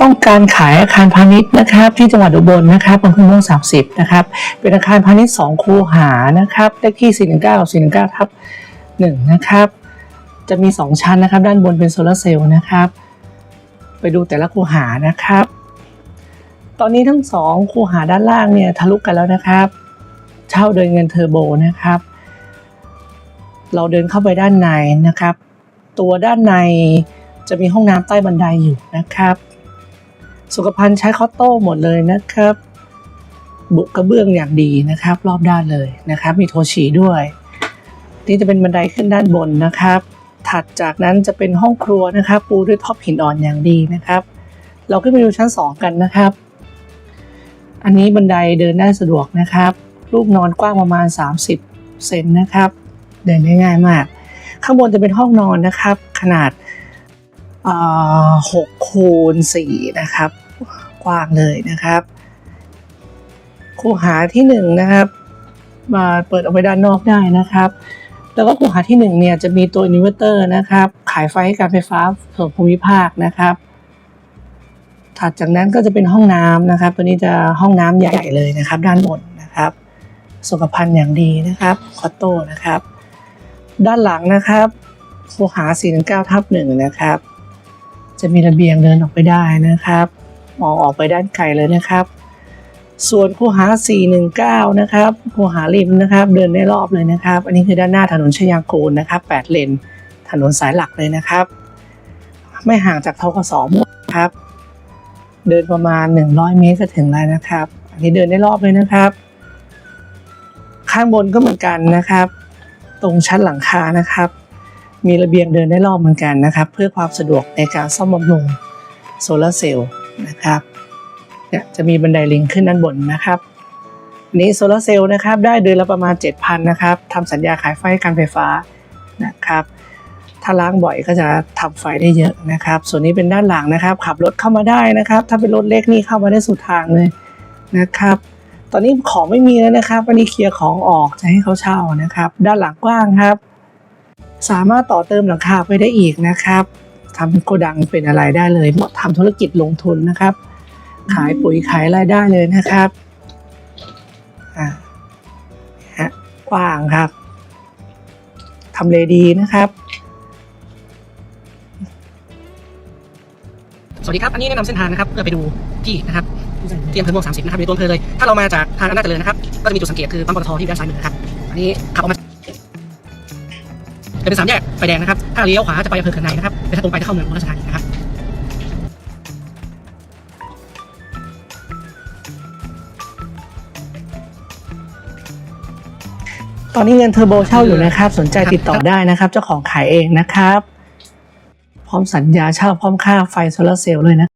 ต้องการขายอาคารพาณิชย์นะครับ ที่จังหวัดอุบลนะครับอำเภอเมือง30นะครับ เป็นอาคารพาณิชย์2คูหานะครับเลขที่419 419ทับ1นะครับ จะมี2ชั้นนะครับ ด้านบนเป็นโซลาร์เซลล์นะครับ ไปดูแต่ละคูหานะครับ ตอนนี้ทั้งสองคูหาด้านล่างเนี่ยทะลุกันแล้วนะครับ เช่าโดยเงินเทอร์โบนะครับ เราเดินเข้าไปด้านในนะครับ ตัวด้านในจะมีห้องน้ำใต้บันไดอยู่นะครับ สุขภัณฑ์ใช้คอตโต้หมดเลยนะครับ บุกระเบื้องอย่างดีนะครับ รอบด้านเลยนะครับ มีโทชีด้วย นี่จะเป็นบันไดขึ้นด้านบนนะครับ ถัดจากนั้นจะเป็นห้องครัวนะครับ ปูด้วยท็อปหินอ่อนอย่างดีนะครับ เราขึ้นไปดูชั้น 2 กันนะครับ อันนี้บันไดเดินได้สะดวกนะครับลูกนอนกว้างประมาณ 30เซนนะครับ เดินได้ง่ายมาก ข้างบนจะเป็นห้องนอนนะครับ ขนาด หกคูณสี่นะครับ กว้างเลยนะครับคูหาที่หนึ่งนะครับ มาเปิดออกไปด้านนอกได้นะครับ แล้วก็คูหาที่หนึ่งเนี่ยจะมีตัวอินเวอร์เตอร์นะครับ ขายไฟให้การไฟฟ้าส่วนภูมิภาคนะครับ ถัดจากนั้นก็จะเป็นห้องน้ำนะครับ ตัวนี้จะห้องน้ำใหญ่เลยนะครับ ด้านบนนะครับสุขภัณฑ์อย่างดีนะครับคอตโต้นะครับ ด้านหลังนะครับคูหา419ทับหนึ่งนะครับ จะมีระเบียงเดินออกไปได้นะครับ มองออกไปด้านไกลเลยนะครับ ส่วนคูหา 419 นะครับคูหาริมนะครับ เดินได้รอบเลยนะครับ อันนี้คือด้านหน้าถนนชยางกูลนะครับ 8 เลน ถนนสายหลักเลยนะครับ ไม่ห่างจากทกสมุครับ เดินประมาณ 100 เมตรก็ถึงแล้วนะครับ อันนี้เดินได้รอบเลยนะครับ ข้างบนก็เหมือนกันนะครับ ตรงชั้นหลังคานะครับ มีระเบียงเดินได้รอบเหมือนกันนะครับ เพื่อความสะดวกในการซ่อมบำรุงโซลาร์เซลล์นะครับเนี่ยจะมีบันไดลิงขึ้นด้านบนนะครับนี้โซลาร์เซลล์นะครับได้เดือนละประมาณ 7,000นะครับทำสัญญาขายไฟให้การไฟฟ้านะครับถ้าล้างบ่อยก็จะทำไฟได้เยอะนะครับ ส่วนนี้เป็นด้านหลังนะครับ ขับรถเข้ามาได้นะครับ ถ้าเป็นรถเล็กนี่เข้ามาได้สุดทางเลยนะครับ ตอนนี้ของไม่มีแล้วนะครับวันนี้เคลียร์ของออกจะให้เขาเช่านะครับ ด้านหลังกว้างครับ สามารถต่อเติมหลังคาไปได้อีกนะครับทำเป็นโกดังเป็นอะไรได้เลยเหมาะทำธุรกิจลงทุนนะครับ ขายปุ๋ยขายรายได้เลยนะครับอ่าฮะกว้างครับทำเลดีนะครับสวัสดีครับ อันนี้แนะนำเส้นทางนะครับเพื่อไปดูที่นะครับที่อำเภอเมือง30นะครับในตัวอำเภอเลย ถ้าเรามาจากทางอำนาจเจริญนะครับ ก็จะมีจุดสังเกตคือปั๊มปตทที่ด้านซ้ายมือนะครับ อันนี้ขับออกมา จะเป็นสามแยกไฟแดงนะครับ ถ้าเลี้ยวขวาจะไปอำเภอเขื่อนในนะครับแต่ถ้าตรงไปจะเข้าเมืองอุบลราชธานีนะครับตอนนี้เงินเทอร์โบเช่าอยู่นะครับ สนใจติดต่อได้นะครับ เจ้าของขายเองนะครับ พร้อมสัญญาเช่าพร้อมค่าไฟโซลาร์เซลล์เลยนะ